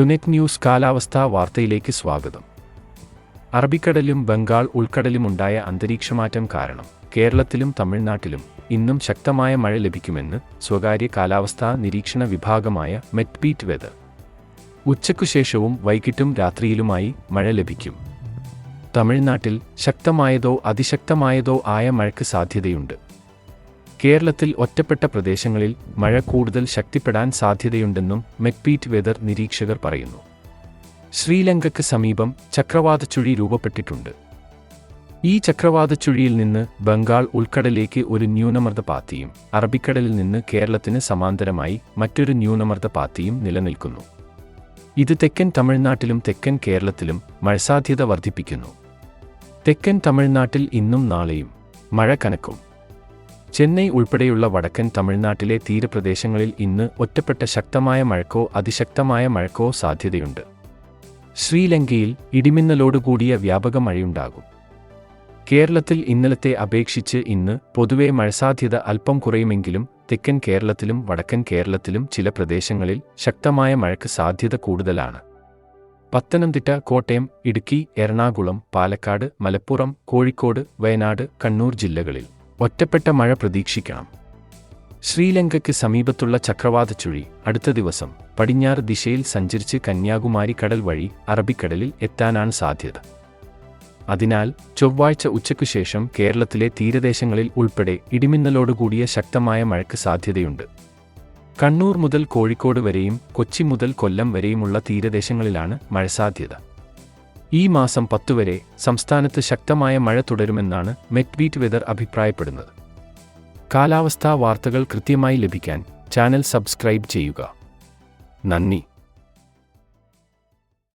ടുനെറ്റ് news കാലാവസ്ഥാ വാർത്തയിലേക്ക് സ്വാഗതം. അറബിക്കടലും ബംഗാൾ ഉൾക്കടലുമുണ്ടായ അന്തരീക്ഷമാറ്റം കാരണം കേരളത്തിലും തമിഴ്നാട്ടിലും ഇന്നും ശക്തമായ മഴ ലഭിക്കുമെന്ന് സ്വകാര്യ കാലാവസ്ഥാ നിരീക്ഷണ വിഭാഗമായ മെറ്റ്ബീറ്റ് വെതർ. ഉച്ചയ്ക്കുശേഷവും വൈകിട്ടും രാത്രിയിലുമായി മഴ ലഭിക്കും. തമിഴ്നാട്ടിൽ ശക്തമായതോ അതിശക്തമായതോ ആയ മഴയ്ക്ക് സാധ്യതയുണ്ട്. കേരളത്തിൽ ഒറ്റപ്പെട്ട പ്രദേശങ്ങളിൽ മഴ കൂടുതൽ ശക്തിപ്പെടാൻ സാധ്യതയുണ്ടെന്നും മെക്പീറ്റ് വെതർ നിരീക്ഷകർ പറയുന്നു. ശ്രീലങ്കയ്ക്ക് സമീപം ചക്രവാത ചുഴി രൂപപ്പെട്ടിട്ടുണ്ട്. ഈ ചക്രവാത ചുഴിയിൽ നിന്ന് ബംഗാൾ ഉൾക്കടലിലേക്ക് ഒരു ന്യൂനമർദ്ദ പാത്തിയും അറബിക്കടലിൽ നിന്ന് കേരളത്തിന് സമാന്തരമായി മറ്റൊരു ന്യൂനമർദ്ദ പാത്തിയും നിലനിൽക്കുന്നു. ഇത് തെക്കൻ തമിഴ്നാട്ടിലും തെക്കൻ കേരളത്തിലും മഴസാധ്യത വർദ്ധിപ്പിക്കുന്നു. തെക്കൻ തമിഴ്നാട്ടിൽ ഇന്നും നാളെയും മഴ കനക്കും. ചെന്നൈ ഉൾപ്പെടെയുള്ള വടക്കൻ തമിഴ്നാട്ടിലെ തീരപ്രദേശങ്ങളിൽ ഇന്ന് ഒറ്റപ്പെട്ട ശക്തമായ മഴക്കോ അതിശക്തമായ മഴക്കോ സാധ്യതയുണ്ട്. ശ്രീലങ്കയിൽ ഇടിമിന്നലോടുകൂടിയ വ്യാപക മഴയുണ്ടാകും. കേരളത്തിൽ ഇന്നലത്തെ അപേക്ഷിച്ച് ഇന്ന് പൊതുവെ മഴസാധ്യത അല്പം കുറയുമെങ്കിലും തെക്കൻ കേരളത്തിലും വടക്കൻ കേരളത്തിലും ചില പ്രദേശങ്ങളിൽ ശക്തമായ മഴയ്ക്ക് സാധ്യത കൂടുതലാണ്. പത്തനംതിട്ട കോട്ടയം ഇടുക്കി എറണാകുളം പാലക്കാട് മലപ്പുറം കോഴിക്കോട് വയനാട് കണ്ണൂർ ജില്ലകളിൽ ഒറ്റപ്പെട്ട മഴ പ്രതീക്ഷിക്കണം. ശ്രീലങ്കയ്ക്ക് സമീപത്തുള്ള ചക്രവാത ചുഴി അടുത്ത ദിവസം പടിഞ്ഞാറ് ദിശയിൽ സഞ്ചരിച്ച് കന്യാകുമാരി കടൽ വഴി അറബിക്കടലിൽ എത്താനാണ് സാധ്യത. അതിനാൽ ചൊവ്വാഴ്ച ഉച്ചയ്ക്കു ശേഷം കേരളത്തിലെ തീരദേശങ്ങളിൽ ഉൾപ്പെടെ ഇടിമിന്നലോടുകൂടിയ ശക്തമായ മഴയ്ക്ക് സാധ്യതയുണ്ട്. കണ്ണൂർ മുതൽ കോഴിക്കോട് വരെയും കൊച്ചി മുതൽ കൊല്ലം വരെയുമുള്ള തീരദേശങ്ങളിലാണ് മഴ സാധ്യത. ഈ മാസം പത്തുവരെ സംസ്ഥാനത്ത് ശക്തമായ മഴ തുടരുമെന്നാണ് മെറ്റ്ബീറ്റ് വെതർ അഭിപ്രായപ്പെടുന്നത്. കാലാവസ്ഥാ വാർത്തകൾ കൃത്യമായി ലഭിക്കാൻ ചാനൽ സബ്സ്ക്രൈബ് ചെയ്യുക. നന്ദി.